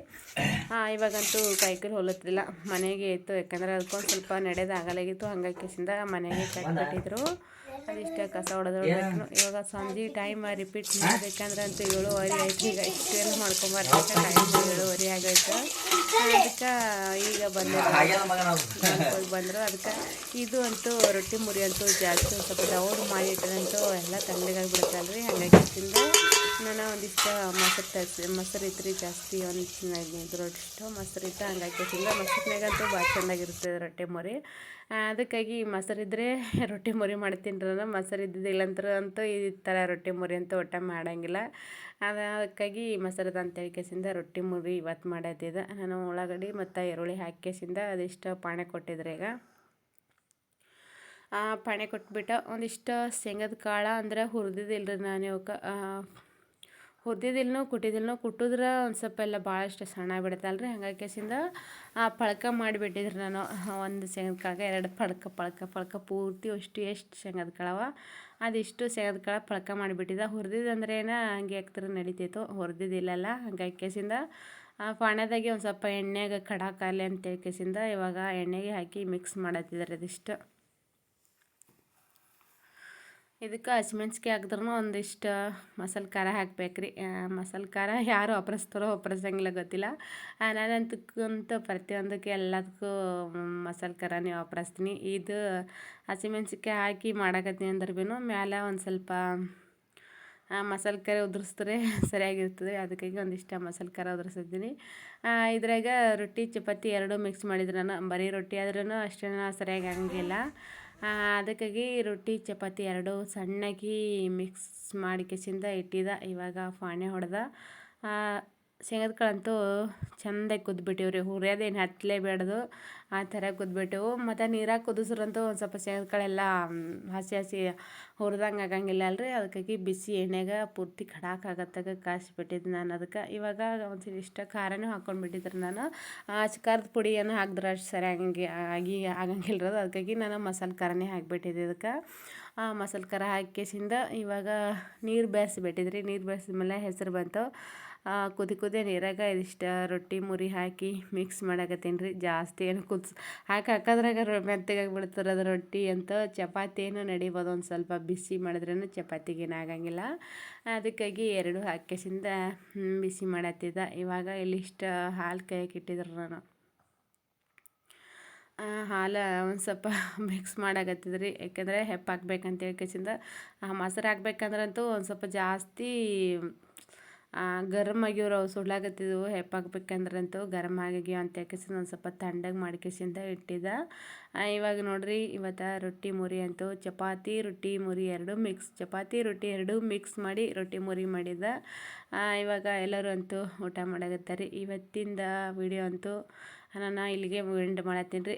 ಇವಾಗಂತೂ ಕೈಕೂಲಿ ಹೋಲತ್ತಿಲ್ಲ. ಮನೆಗೆ ಇತ್ತು. ಯಾಕಂದ್ರೆ ಅದಕ್ಕೊಂದು ಸ್ವಲ್ಪ ನಡೆದು ಆಗಲಾಗಿತ್ತು. ಹಂಗಾಗಿ ಕೇಸಿಂದ ಮನೆಗೆ ಕಟ್ಬಿಟ್ಟಿದ್ರು. ಅದಿಷ್ಟ ಕಸ ಹೊಡೆದ್ರು ಇವಾಗ ಸಂಜೆ ಟೈಮ್ ರಿಪೀಟ್ ಮಾಡಬೇಕಂದ್ರೆ ಅಂತೂ ಏಳುವರೆ ಆಯ್ತು. ಈಗ ಇಷ್ಟೆಲ್ಲ ಮಾಡ್ಕೊಂಬರ್ಬೇಕು ಟೈಮ್ ಏಳುವರೆ ಆಗೈತೆ ಅದಕ್ಕೆ ಈಗ ಬಂದರು ಬಂದರು. ಅದಕ್ಕೆ ಇದು ಅಂತೂ ರೊಟ್ಟಿ ಮುರಿ ಅಂತೂ ಜಾಸ್ತಿ ಸ್ವಲ್ಪ ದೌಡ್ ಮಾಡಿ ಇಟ್ಟರಂತೂ ಎಲ್ಲ ತಣ್ಣಗಾಗಿಬಿಡುತ್ತಲ್ಲ ರೀ ಹಾಗಾಗಿ ತಿಂದು ನಾನು ಒಂದಿಷ್ಟು ಮೊಸರು ತರಿಸಿ, ಮೊಸರು ಇತ್ತು ಜಾಸ್ತಿ ಒಂದು ಇದ್ರಷ್ಟು ಮೊಸರು ಇತ್ತು ಹಂಗಾಗಿ ಮೊಸರಿನಾಗಂತೂ ಭಾಳ ಚೆನ್ನಾಗಿರುತ್ತೆ ರೊಟ್ಟಿ ಮುರಿ. ಅದಕ್ಕಾಗಿ ಮೊಸರು ಇದ್ದರೆ ರೊಟ್ಟಿ ಮುರಿ ಮಾಡ್ತೀನಿ ಮೊಸರು ಇದ್ದಿದ್ದಿಲ್ಲ ಅಂತ ಈ ಥರ ರೊಟ್ಟಿ ಮುರಿ ಅಂತ ಊಟ ಮಾಡೋಂಗಿಲ್ಲ. ಅದು, ಅದಕ್ಕಾಗಿ ಮೊಸರದ ಅಂತ ಕೇಸಿಂದ ರೊಟ್ಟಿ ಮುರಿ ಇವತ್ತು ಮಾಡೋದಿದ ನಾನು ಉಳ್ಳಾಗಡ್ಡಿ ಮತ್ತು ಈರುಳ್ಳಿ ಹಾಕಿಸಿಂದ ಅದಿಷ್ಟು ಪಾಣೆ ಕೊಟ್ಟಿದ್ರೆ ಈಗ. ಪಾಣೆ ಕೊಟ್ಬಿಟ್ಟು ಒಂದಿಷ್ಟು ಶೇಂಗದ ಕಾಳು ಅಂದ್ರೆ ಹುರಿದಿದ್ದಿಲ್ಲ ರೀ ನಾನು ಇವಕ್ಕೆ. ಹುರಿದಿದ್ದಿಲ್ಲನೋ ಕುಟ್ಟಿದಿಲ್ಲನೋ ಕುಟ್ಟಿದ್ರೆ ಒಂದು ಸ್ವಲ್ಪ ಎಲ್ಲ ಭಾಳಷ್ಟು ಸಣ್ಣ ಬಿಡುತ್ತಲ್ಲ ರೀ ಹಂಗಾಗಿ ಕೇಸಿಂದ ಪಳಕ ಮಾಡಿಬಿಟ್ಟಿದ್ರು ನಾನು. ಒಂದು ಶೇಂಗದ ಕಾಳಿಗೆ ಎರಡು ಪಳಕ ಪಳಕ ಪಳಕ ಪೂರ್ತಿ ಅಷ್ಟು, ಎಷ್ಟು ಶೇಂಗದ ಕಾಳವ. ಅದಿಷ್ಟು ಶೇಂಗದ ಕಾಳು ಪಳಕ ಮಾಡಿಬಿಟ್ಟಿದ್ದೆ ಹುರಿದಿದ್ದಂದ್ರೆ ಏನೋ ಹಂಗೆ ಹಾಕ್ತಾರೆ ನಡೀತಿತ್ತು ಹುರಿದಿದ್ದಿಲ್ಲಲ್ಲ. ಹಂಗಾಗಿ ಕೇಸಿಂದ ಪಾಣ್ಯದಾಗೆ ಒಂದು ಸ್ವಲ್ಪ ಎಣ್ಣೆಗೆ ಕಡಾಕಾಲೆ ಅಂತ ಕೇಸಿಂದ ಇವಾಗ ಎಣ್ಣೆಗೆ ಹಾಕಿ ಮಿಕ್ಸ್ ಮಾಡತ್ತಿದ್ದಾರೆ ಅದಿಷ್ಟು. ಇದಕ್ಕೆ ಹಸಿಮೆಣ್ಸಿಗೆ ಹಾಕಿದ್ರೂ ಒಂದಿಷ್ಟು ಮಸಾಲೆ ಖಾರ ಹಾಕ್ಬೇಕು ರೀ ಮಸಾಲೆ ಖಾರ ಯಾರು ಒಪ್ರಸ್ತಾರೋ ಒಪ್ರಸಂಗಿಲ್ಲ ಗೊತ್ತಿಲ್ಲ. ನಾನಂತಕ್ಕಂತೂ ಪ್ರತಿಯೊಂದಕ್ಕೆ ಎಲ್ಲದಕ್ಕೂ ಮಸಾಲೆ ಖಾರನೇ ವಾಪರಿಸ್ತೀನಿ ಇದು ಹಸಿಮೆಣ್ಸಿಕಾಯಿ ಹಾಕಿ ಮಾಡಕತ್ತೀನಿ ಅಂದ್ರೆ ಭೀನು ಮ್ಯಾಲೆ ಒಂದು ಸ್ವಲ್ಪ ಮಸಾಲೆ ಖಾರ ಉದುರಿಸಿದ್ರೆ ಸರಿಯಾಗಿರ್ತದೆ. ಅದಕ್ಕಾಗಿ ಒಂದಿಷ್ಟು ಮಸಾಲೆ ಖಾರ ಉದುರಿಸಿದ್ದೀನಿ. ಇದ್ರಾಗ ರೊಟ್ಟಿ, ಚಪಾತಿ ಎರಡೂ ಮಿಕ್ಸ್ ಮಾಡಿದ್ರೆ ಬರೀ ರೊಟ್ಟಿ ಆದ್ರೂ ಅಷ್ಟೇ ಸರಿಯಾಗಿ ಆಗಂಗಿಲ್ಲ ಅದಕ್ಕಾಗಿ ರೊಟ್ಟಿ ಚಪಾತಿ ಎರಡು ಸಣ್ಣಗೆ ಮಿಕ್ಸ್ ಮಾಡಿ ಕೆಸಿಂದ ಇಟ್ಟಿದ. ಇವಾಗ ಫಾಣೆ ಹೊಡೆದ. ಶೇಂಗದ ಕಾಳಂತೂ ಚೆಂದಾಗಿ ಕುದ್ಬಿಟ್ಟಿವ್ ರೀ. ಹುರಿಯೋದೇನು ಹತ್ತಲೇಬೇಡ್ದು ಆ ಥರ ಕುದ್ಬಿಟ್ಟಿವು. ಮತ್ತು ನೀರಾಗ ಕುದಿಸ್ರಂತೂ ಒಂದು ಸ್ವಲ್ಪ ಶೇಂಗದ ಕಾಳೆಲ್ಲ ಹಸಿ ಹಸಿ ಹುರಿದಂಗೆ ಆಗಂಗಿಲ್ಲ ಅಲ್ರಿ. ಅದಕ್ಕಾಗಿ ಬಿಸಿ ಎಣ್ಣೆಗೆ ಪೂರ್ತಿ ಖಡಾಕ್ ಆಗತ್ತಾಗ ಕಾಯಿಸ್ಬಿಟ್ಟಿದ್ದು ನಾನು ಅದಕ್ಕೆ ಇವಾಗ ಒಂದು ಇಷ್ಟ ಖಾರನೂ ಹಾಕ್ಕೊಂಡ್ಬಿಟ್ಟಿದ್ರೆ ನಾನು. ಖಾರದ ಪುಡಿ ಏನು ಹಾಕಿದ್ರೆ ಅಷ್ಟು ಸರಿಯಾಗಿ ಆಗಿ ಆಗಂಗಿಲ್ಲ ಅದಕ್ಕಾಗಿ ನಾನು ಮಸಾಲೆ ಖಾರನೇ ಹಾಕಿಬಿಟ್ಟಿದ್ದೆ ಅದಕ್ಕೆ ಮಸಾಲೆ ಖಾರ ಹಾಕಿಸಿಂದ ಇವಾಗ ನೀರು ಬೇಯಿಸ್ಬಿಟ್ಟಿದ್ರಿ ನೀರು ಬೇಯಿಸಿದ್ಮೇಲೆ ಹೆಸರು ಬಂತು. ಕುದಿ ಕುದಿ ನೀರಾಗ ಇದಿಷ್ಟು ರೊಟ್ಟಿ ಮುರಿ ಹಾಕಿ ಮಿಕ್ಸ್ ಮಾಡಕತ್ತೀನಿ ರೀ. ಜಾಸ್ತಿ ಏನು ಕುದಿಸ್, ಹಾಕಿ ಹಾಕೋದ್ರಾಗ ಮೆತ್ತಗಾಗಿ ಬಿಡ್ತಾರೆ ಅದು ರೊಟ್ಟಿ ಅಂತ ಚಪಾತಿ ಏನು ನಡಿಬೋದು ಒಂದು ಸ್ವಲ್ಪ ಬಿಸಿ ಮಾಡಿದ್ರೂ ಚಪಾತಿಗೇನು ಆಗಂಗಿಲ್ಲ. ಅದಕ್ಕಾಗಿ ಎರಡು ಹಾಕಿಸಿಂದ ಬಿಸಿ ಮಾಡತ್ತಿದ್ದ. ಇವಾಗ ಇಲ್ಲಿಷ್ಟು ಹಾಲು ಕೈಯಾಗೆ ಇಟ್ಟಿದ್ರು ನಾನು. ಹಾಲು ಒಂದು ಸ್ವಲ್ಪ ಮಿಕ್ಸ್ ಮಾಡಾಕತ್ತಿದ್ರಿ. ಯಾಕೆಂದರೆ ಹೆಪ್ಪಾಕ್ಬೇಕಂತ ಹೇಳ್ಕೆಸಿಂದ ಮೊಸರು ಹಾಕ್ಬೇಕಂದ್ರಂತೂ ಒಂದು ಸ್ವಲ್ಪ ಜಾಸ್ತಿ ಗರಮ್ ಆಗ್ಯವ್ರು ಅವು ಸುಳ್ಳಾಗತ್ತಿದ್ವು ಹೆಪ್ಪಾಕ್ಬೇಕಂದ್ರಂತೂ ಗರಮ್ ಆಗ್ಯಾವ ಅಂತ ಯಾಕೆಸಿಂದ ಒಂದು ಸ್ವಲ್ಪ ತಣ್ಣಗೆ ಮಾಡ್ಕೇಸಿಂದ ಇಟ್ಟಿದ್ದ. ಇವಾಗ ನೋಡ್ರಿ, ಇವತ್ತು ರೊಟ್ಟಿ ಮುರಿ ಅಂತೂ ಚಪಾತಿ, ರೊಟ್ಟಿ ಮುರಿ ಎರಡು ಮಿಕ್ಸ್, ಚಪಾತಿ, ರೊಟ್ಟಿ ಎರಡು ಮಿಕ್ಸ್ ಮಾಡಿ ರೊಟ್ಟಿ ಮುರಿ ಮಾಡಿದ್ದ. ಇವಾಗ ಎಲ್ಲರೂ ಅಂತೂ ಊಟ ಮಾಡಾಕತ್ತಾರೆ. ಇವತ್ತಿಂದ ವಿಡಿಯೋ ಅಂತೂ ನಾನು ಇಲ್ಲಿಗೆ ಎಂಡ್ ಮಾಡತ್ತೀನಿ ರೀ.